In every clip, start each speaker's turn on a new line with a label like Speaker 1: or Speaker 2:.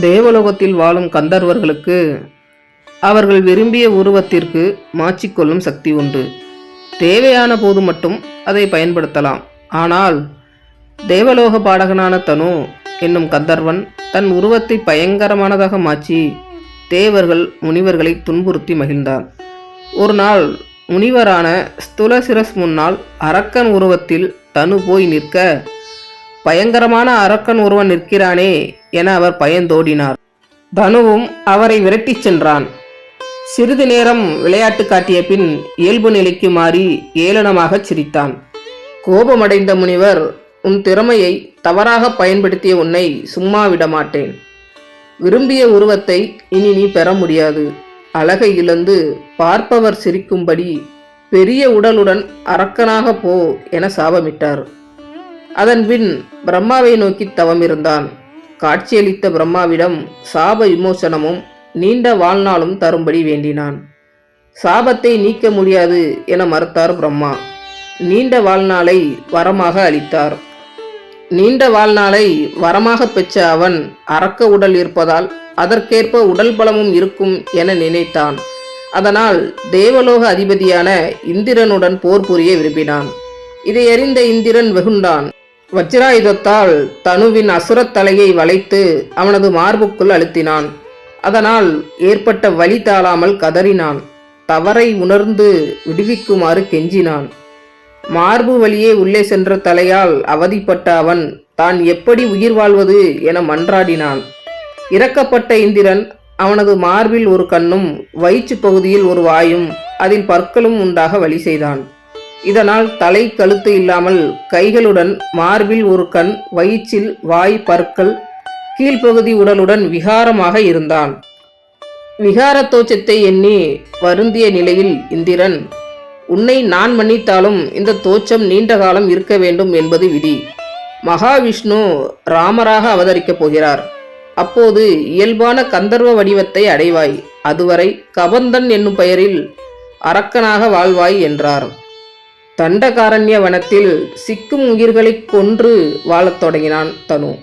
Speaker 1: தேவலோகத்தில் வாழும் கந்தர்வர்களுக்கு அவர்கள் விரும்பிய உருவத்திற்கு மாற்றிக்கொள்ளும் சக்தி உண்டு. தேவையான போது மட்டும் அதை பயன்படுத்தலாம். ஆனால் தேவலோக பாடகனான தனு என்னும் கந்தர்வன் தன் உருவத்தை பயங்கரமானதாக மாற்றி தேவர்கள் முனிவர்களை துன்புறுத்தி மகிழ்ந்தான் ஒரு நாள் முனிவரான ஸ்துலசிரஸ் முன்னால் அரக்கன் உருவத்தில் தனு போய் நிற்க பயங்கரமான அரக்கன் ஒருவன் நிற்கிறானே என அவர் பயந்தோடினார். தனுவும் அவரை விரட்டிச் சென்றான். சிறிது நேரம் விளையாட்டு காட்டிய பின் இயல்பு நிலைக்கு மாறி ஏளனமாகச் சிரித்தான். கோபமடைந்த முனிவர் உன் திறமையை தவறாக பயன்படுத்திய உன்னை சும்மா விட மாட்டேன் விரும்பிய உருவத்தை இனி நீ பெற முடியாது அழகை இழந்து பார்ப்பவர் சிரிக்கும்படி பெரிய உடலுடன் அரக்கனாக போ என சாபமிட்டார். அதன்பின் பிரம்மாவை நோக்கி தவமிருந்தான். காட்சியளித்த பிரம்மாவிடம் சாப விமோசனமும் நீண்ட வாழ்நாளும் தரும்படி வேண்டினான். சாபத்தை நீக்க முடியாது என மறுத்தார் பிரம்மா. நீண்ட வாழ்நாளை வரமாக அளித்தார். நீண்ட வாழ்நாளை வரமாக பெற்ற அவன் அறக்க உடல் இருப்பதால் அதற்கேற்ப உடல் பலமும் இருக்கும் என நினைத்தான். அதனால் தேவலோக அதிபதியான இந்திரனுடன் போர் புரிய விரும்பினான். இதை அறிந்த இந்திரன் வெகுண்டான். வஜ்ராயுதத்தால் தனுவின் அசுரத் தலையை வளைத்து அவனது மார்புக்குள் அழுத்தினான். அதனால் ஏற்பட்ட வலி தாளாமல் கதறினான். தவறை உணர்ந்து விடுவிக்குமாறு கெஞ்சினான். மார்பு வழியே உள்ளே சென்ற தலையால் அவதிப்பட்ட அவன் தான் எப்படி உயிர் வாழ்வது? என மன்றாடினான். இறக்கப்பட்ட இந்திரன் அவனது மார்பில் ஒரு கண்ணும் வயிற்று பகுதியில் ஒரு வாயும் அதில் பற்களும் உண்டாக வழி செய்தான். இதனால் தலை கழுத்து இல்லாமல் கைகளுடன் மார்பில் ஒரு கண் வயிற்றில் வாய் பற்கள் கீழ்ப்பகுதி உடலுடன் விகாரமாக இருந்தான். விகார தோச்சத்தை எண்ணி வருந்திய நிலையில் இந்திரன் உன்னை நான் மன்னித்தாலும் இந்த தோச்சம் நீண்ட காலம் இருக்க வேண்டும் என்பது விதி. மகாவிஷ்ணு ராமராக அவதரிக்கப் போகிறார். அப்போது இயல்பான கந்தர்வ வடிவத்தை அடைவாய். அதுவரை கபந்தன் என்னும் பெயரில் அரக்கனாக வாழ்வாய் என்றார். தண்டகாரண்ய வனத்தில் சிக்கும் உயிர்களைக் கொன்று வாழத் தொடங்கினான் தனு.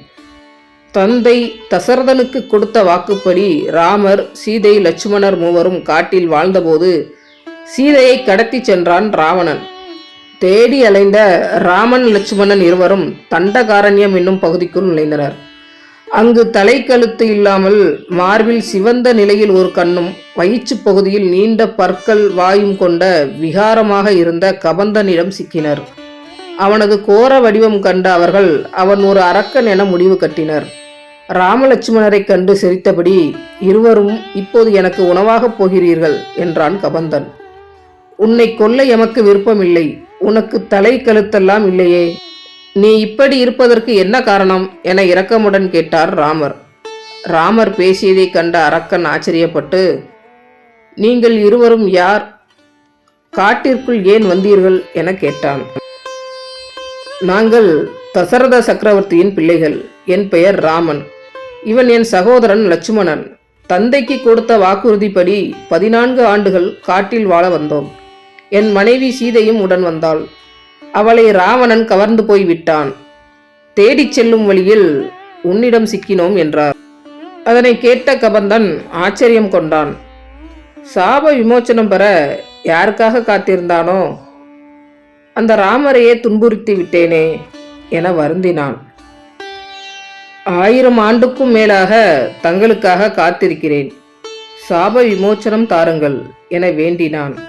Speaker 1: தந்தை தசரதனுக்கு கொடுத்த வாக்குப்படி ராமர் சீதை லட்சுமணர் மூவரும் காட்டில் வாழ்ந்தபோது சீதையை கடத்திச் சென்றான் ராவணன். தேடி அலைந்த ராமன் லட்சுமணன் இருவரும் தண்டகாரண்யம் என்னும் பகுதிக்குள் நுழைந்தனர். அங்கு தலை கழுத்து இல்லாமல் மார்பில் சிவந்த நிலையில் ஒரு கண்ணும் வயிற்றுப் பகுதியில் நீண்ட பற்கள் வாயும் கொண்ட விகாரமாக இருந்த கபந்தனிடம் சிக்கினர். அவனது கோர வடிவம் கண்ட அவர்கள் அவன் ஒரு அரக்கன் என முடிவு கட்டினர். ராமலட்சுமணரைக் கண்டு சிரித்தபடி இருவரும் இப்போது எனக்கு உணவாகப் போகிறீர்கள் என்றான் கபந்தன். உன்னை கொல்ல எமக்கு விருப்பமில்லை. உனக்கு தலை கழுத்தெல்லாம் இல்லையே. நீ இப்படி இருப்பதற்கு என்ன காரணம்? என இரக்கமுடன் கேட்டார் ராமர். ராமர் பேசியதைக் கண்ட அரக்கன் ஆச்சரியப்பட்டு நீங்கள் இருவரும் யார்? காட்டிற்குள் ஏன் வந்தீர்கள்? என கேட்டான். நாங்கள் தசரத சக்கரவர்த்தியின் பிள்ளைகள். என் பெயர் ராமன். இவன் என் சகோதரன் லட்சுமணன். தந்தைக்கு கொடுத்த வாக்குறுதிப்படி பதினான்கு ஆண்டுகள் காட்டில் வாழ வந்தோம். என் மனைவி சீதையும் உடன் வந்தாள். அவளை ராவணன் கவர்ந்து போய் விட்டான் தேடிச் செல்லும் வழியில் உன்னிடம் சிக்கினோம் என்றார். அதனை கேட்ட கபந்தன் ஆச்சரியம் கொண்டான். சாப விமோச்சனம் பெற யாருக்காக காத்திருந்தானோ? அந்த ராமரையே துன்புறுத்தி விட்டேனே என வருந்தினான். ஆயிரம் ஆண்டுக்கும் மேலாக தங்களுக்காக காத்திருக்கிறேன். சாப விமோச்சனம் தாருங்கள் என வேண்டினான்.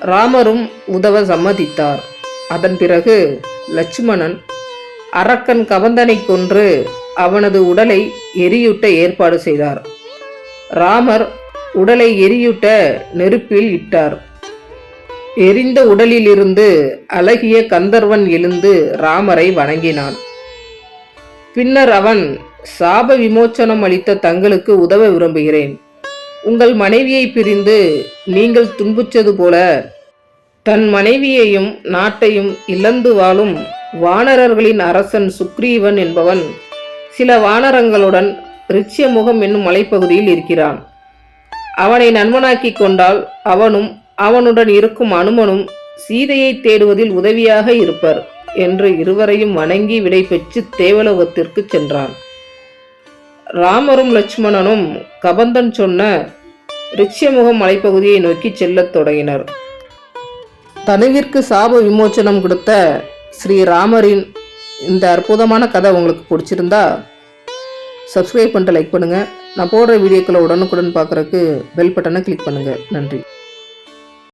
Speaker 1: ராமரும் உதவ சம்மதித்தார். அதன் பிறகு லட்சுமணன் அரக்கன் கவந்தனை கொன்று அவனது உடலை எரியூட்ட ஏற்பாடு செய்தார். ராமர் உடலை எரியூட்ட நெருப்பில் இட்டார். எரிந்த உடலிலிருந்து அழகிய கந்தர்வன் எழுந்து ராமரை வணங்கினான். பின்னர் அவன் சாப விமோச்சனம் அளித்த தங்களுக்கு உதவ விரும்புகிறேன். உங்கள் மனைவியை பிரிந்து நீங்கள் துன்புற்றது போல தன் மனைவியையும் நாட்டையும் இழந்து வாழும் வானரர்களின் அரசன் சுக்ரீவன் என்பவன் சில வானரங்களுடன் ரிச்சியமுகம் என்னும் மலைப்பகுதியில் இருக்கிறான். அவனை நண்பனாக்கிக் கொண்டால் அவனும் அவனுடன் இருக்கும் அனுமனும் சீதையை தேடுவதில் உதவியாக இருப்பர் என்று இருவரையும் வணங்கி விடைபெற்று தேவலோகத்திற்கு சென்றான். ராமரும் லட்சுமணனும் கபந்தன் சொன்ன ரிச்சியமுகம் மலைப்பகுதியை நோக்கி செல்லத் தொடங்கினர். தனுவிற்கு சாப விமோச்சனம் கொடுத்த ஸ்ரீராமரின் இந்த அற்புதமான கதை உங்களுக்கு பிடிச்சிருந்தா சப்ஸ்கிரைப் பண்ணிட்டு லைக் பண்ணுங்கள் நான் போடுற வீடியோக்களை உடனுக்குடன் பார்க்குறக்கு பெல் பட்டனை கிளிக் பண்ணுங்கள் நன்றி.